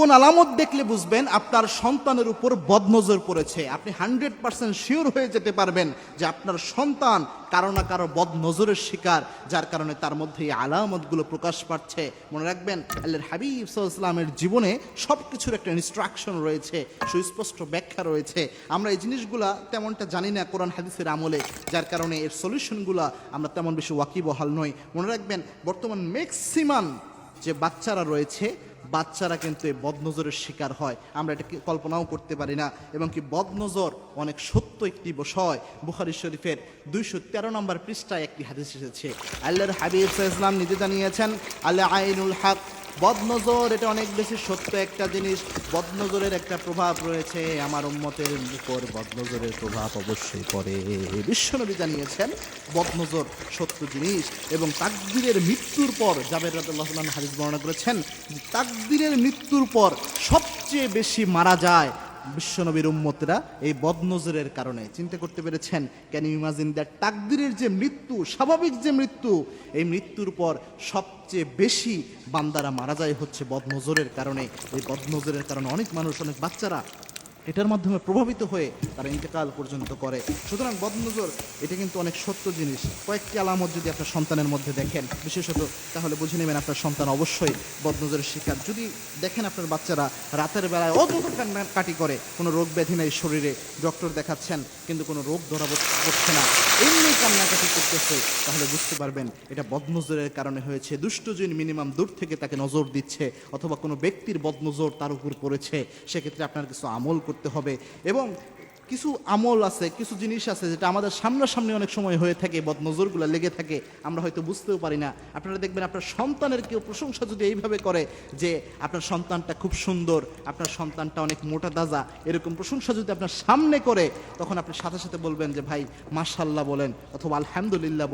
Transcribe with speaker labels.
Speaker 1: কোন আলামত দেখলে বুঝবেন আপনার সন্তানের উপর বদনজর পড়েছে। আপনি হান্ড্রেড পার্সেন্ট শিওর হয়ে যেতে পারবেন যে আপনার সন্তান কারও না কারও বদনজরের শিকার, যার কারণে তার মধ্যে এই আলামতগুলো প্রকাশ পাচ্ছে। মনে রাখবেন, আল্লাহর হাবিব ইসলামের জীবনে সব কিছুর একটা ইনস্ট্রাকশন রয়েছে, সুস্পষ্ট ব্যাখ্যা রয়েছে। আমরা এই জিনিসগুলা তেমনটা জানি না কোরআন হাদিসের আমলে, যার কারণে এর সলিউশনগুলো আমরা তেমন বেশি ওয়াকিবহাল নই। মনে রাখবেন, বর্তমান ম্যাক্সিমাম যে বাচ্চারা রয়েছে বাচ্চারা কিন্তু এই বদনজরের শিকার হয়। আমরা এটা কল্পনাও করতে পারি না। এবং কি বদনজর অনেক সত্য একটি বিষয়। বুখারি শরীফের দুইশো তেরো নম্বর পৃষ্ঠায় একটি হাদিস এসেছে। আল্লাহর হাবিব ইসলাম নিজে জানিয়েছেন আল্লাহ আইনুল হক বদনজর, এটা অনেক বেশি সত্য একটা জিনিস। বদনজরের একটা প্রভাব রয়েছে। আমার উম্মতের উপর বদনজরের প্রভাব অবশ্যই পড়ে। বিশ্বনবী জানিয়েছেন, বদনজর সত্য জিনিস এবং তাকদিরের মৃত্যুর পর, জাবের রাদুল্লাহ হাদিস বর্ণনা করেছেন তাকদিরের মৃত্যুর পর সবচেয়ে বেশি মারা যায় বিশ্বনবীর উম্মতরা এই বদনজরের কারণে। চিন্তা করতে পেরেছেন ক্যান ইমাজিন দ্যাট তাকদিরের যে মৃত্যু, স্বাভাবিক যে মৃত্যু, এই মৃত্যুর পর সবচেয়ে বেশি বান্দারা মারা যায় হচ্ছে বদনজরের কারণে। এই বদনজরের কারণে অনেক মানুষ, অনেক বাচ্চারা এটার মাধ্যমে প্রভাবিত হয়ে তারা ইন্তেকাল পর্যন্ত করে। সুতরাং বদনজর, এটা কিন্তু অনেক সত্য জিনিস। কয়েকটি আলামত যদি আপনার সন্তানের মধ্যে দেখেন, বিশেষত তাহলে বুঝে নেবেন আপনার সন্তান অবশ্যই বদনজরের শিকার। যদি দেখেন আপনার বাচ্চারা রাতের বেলায় অদ্ভুত কাটি করে, কোনো রোগ ব্যাধি নেই শরীরে, ডক্টর দেখাচ্ছেন, কিন্তু কোনো রোগ ধরা পড়ছে না, এমনি কান্নাকাটি করতেছে, তাহলে বুঝতে পারবেন এটা বদনজরের কারণে হয়েছে। দুষ্টজিন মিনিমাম দূর থেকে তাকে নজর দিচ্ছে, অথবা কোনো ব্যক্তির বদনজর তার উপর পড়েছে, সেক্ষেত্রে আপনার কিছু আমল করতে হবে এবং কিছু আমল আছে, কিছু জিনিস আছে যেটা আমাদের সামনাসামনি অনেক সময় হয়ে থাকে, বদনজরগুলো লেগে থাকে, আমরা হয়তো বুঝতেও পারি না আপনারা দেখবেন আপনার সন্তানের কেউ প্রশংসা যদি এইভাবে করে যে আপনার সন্তানটা খুব সুন্দর, আপনার সন্তানটা অনেক মোটা দাজা এরকম প্রশংসা যদি আপনার সামনে করে, তখন আপনি সাথে সাথে বলবেন যে, ভাই মাশাল্লাহ বলেন, অথবা আলহামদুলিল্লাহ।